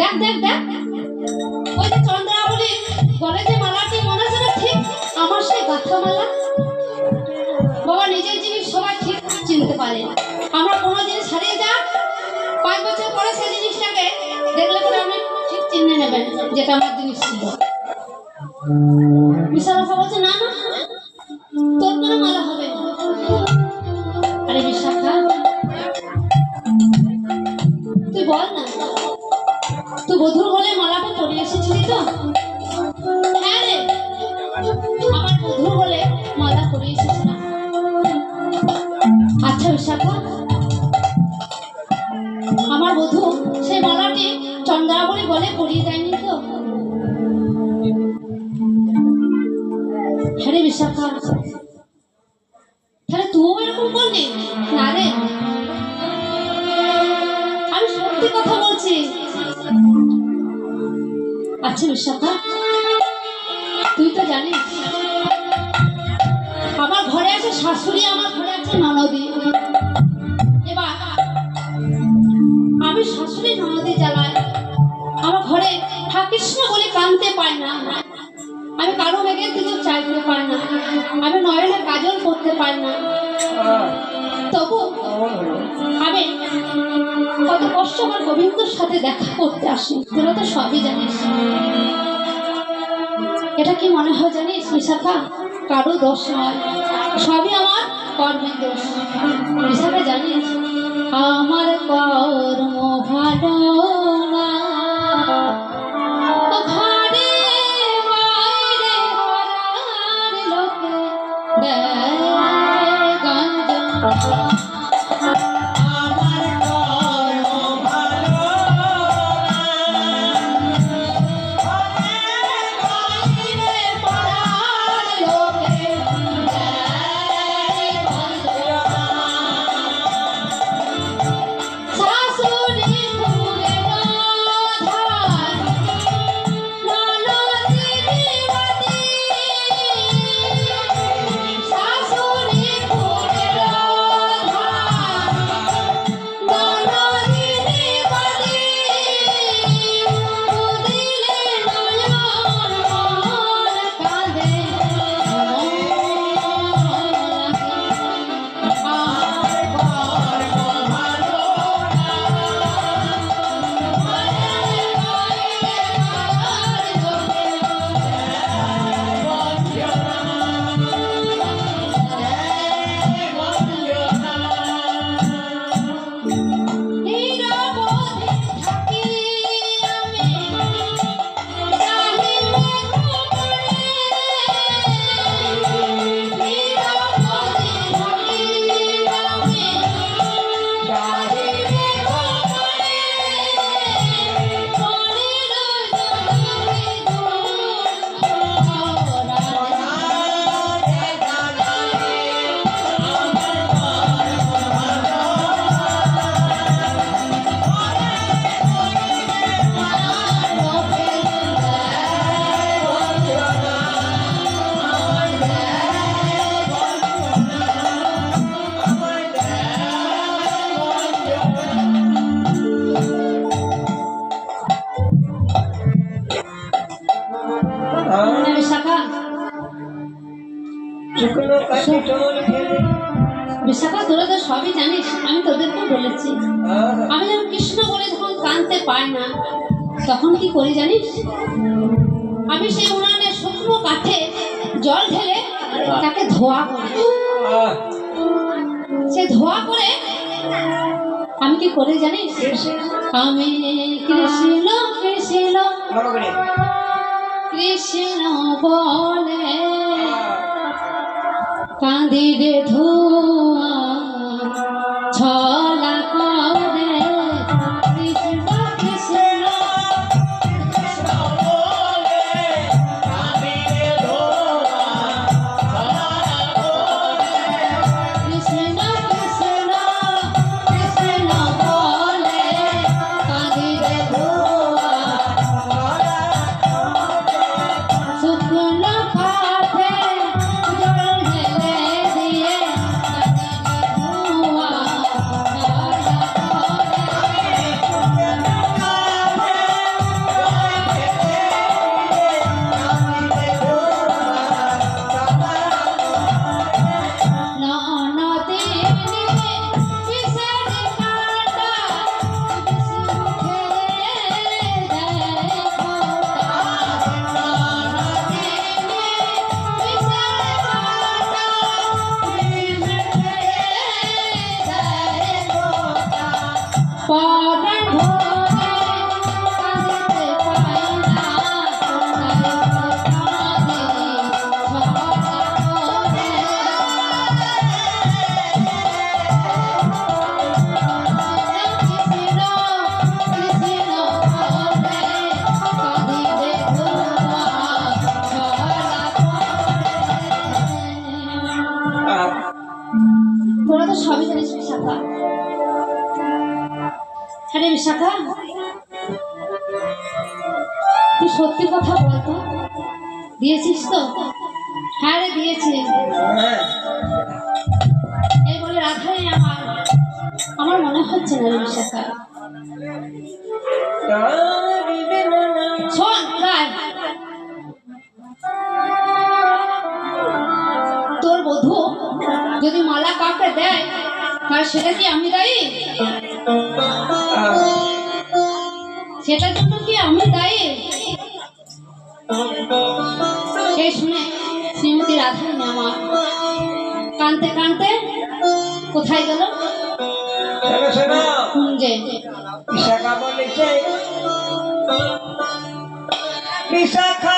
দেখ দেখ দেখ। ওই যে চন্দ্রাবলী যে মনে আছে ঠিক? আমার সেই গাথা বাবা, নিজের জিনিস সবাই ঠিক চিনতে পারে। আমরা কোনো জিনিস হারিয়ে যাক পাঁচ বছর পরে সেই জিনিসটাকে দেখলে পরে আপনি ঠিক চিনে নেবেন যেটা আমার জিনিস ছিল। বিশাল বলছে, না না তুই তো জানিস আমার ঘরে আছে শাশুড়ি, আমার ঘরে আছে ননদি। এবার আমি শাশুড়ি ননদি জ্বালাই আমার ঘরে না বলে কানতে পাই না। আমি কারও বেগের দিকে চাইতে পারি না। আমি নয়নে কাজল করতে পারি না। তবু আমি কত কষ্ট আমার গোবিন্দর সাথে দেখা করতে আসি। তোরা তো সবই জানিস। এটা কি মনে হয় জানিস বিশাখা কারও দোষ নয়। সবই আমার কর্মের দোষ। বিশাখা জানিস আমার কর্ম ভালো আমি যখন কৃষ্ণ বলে যখন কানতে পাই না, তখন কি করি জানিস? আমি সেই উনানে শুকনো কাঠে জল ঢেলে তাকে ধোয়া করি। সে ধোয়া করে আমি কি করে জানিস? আমি কৃষ্ণ কৃষ্ণ কৃষ্ণ বলে কাঁদিরে ধোয়া 宝贝 দিয়েছিস তো? হ্যাঁ রে দিয়েছি। হ্যাঁ। এই বলে রাধাই আমার। আমার মনে হচ্ছে না নিশাখা তোর বধু যদি মালা কাউকে দেয় তাহলে সেটা কি আমি দায়ী? হ্যাঁ। সেটার জন্য কি আমি দায়ী? শুনে শুনে শ্রীমতী রাধার আমার কানতে কানতে কোথায় গেল? কুঞ্জে বিশাখা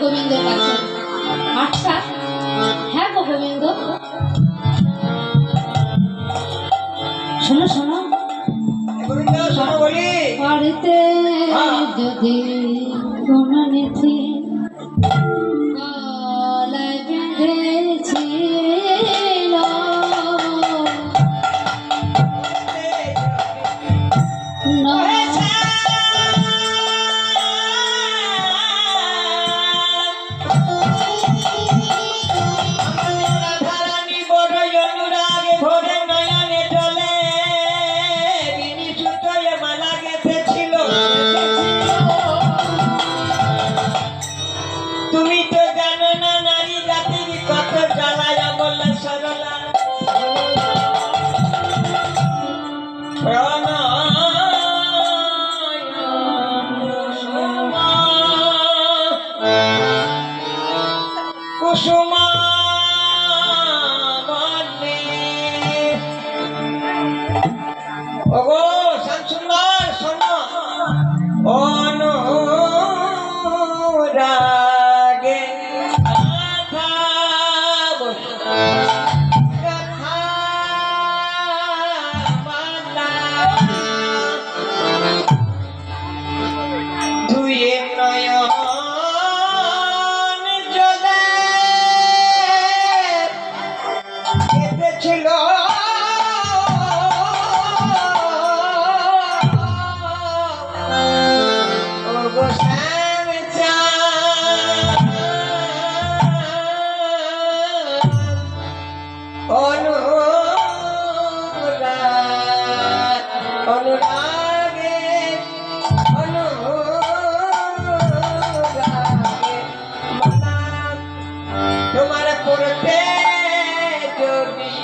গোবিন্দ আচ্ছা হ্যাঁ গো গোবিন্দ। শোনো শোনো। বাড়িতে যদি show my করতে যদি